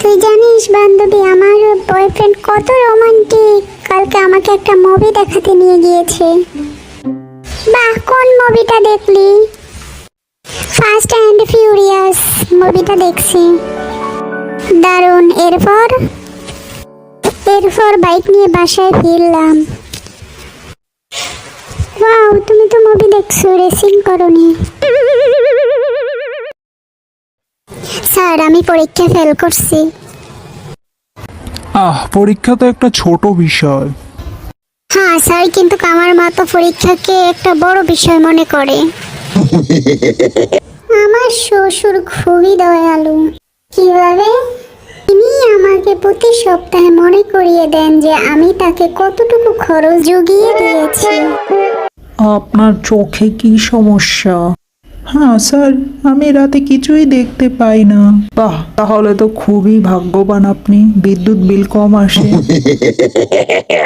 তুই জানিস বান্ধবী, আমার বয়ফ্রেন্ড কত রোমান্টিক কালকে আমাকে একটা মুভি দেখাতে নিয়ে গিয়েছে। বাহ, কোন মুভিটা দেখলি? ফাস্ট অ্যান্ড ফিউরিয়াস মুভিটা দেখছি। দারুণ, এরপর? এরপর বাইক নিয়ে বাসায় ফিরলাম। ওয়াও তুমি তো মুভি দেখছ রেসিং করনি স্যার আমি পরীক্ষা ফেল করছি। আহ পরীক্ষা তো একটা ছোট বিষয়। হ্যাঁ স্যার কিন্তু আমার মা তো পরীক্ষাকে একটা বড় বিষয় মনে করে। আমার শ্বশুর খুবই দয়ালু। কীভাবে? তিনি আমাকে প্রতি সপ্তাহে মনে করিয়ে দেন যে আমি তাকে কতটুকু খরচ জুগিয়ে দিয়েছি। আপনার চোখে কি সমস্যা? হ্যাঁ স্যার, আমি রাতে কিছুই দেখতে পাই না। বাহ, তাহলে তো খুবই ভাগ্যবান আপনি। বিদ্যুৎ বিল কম আসে।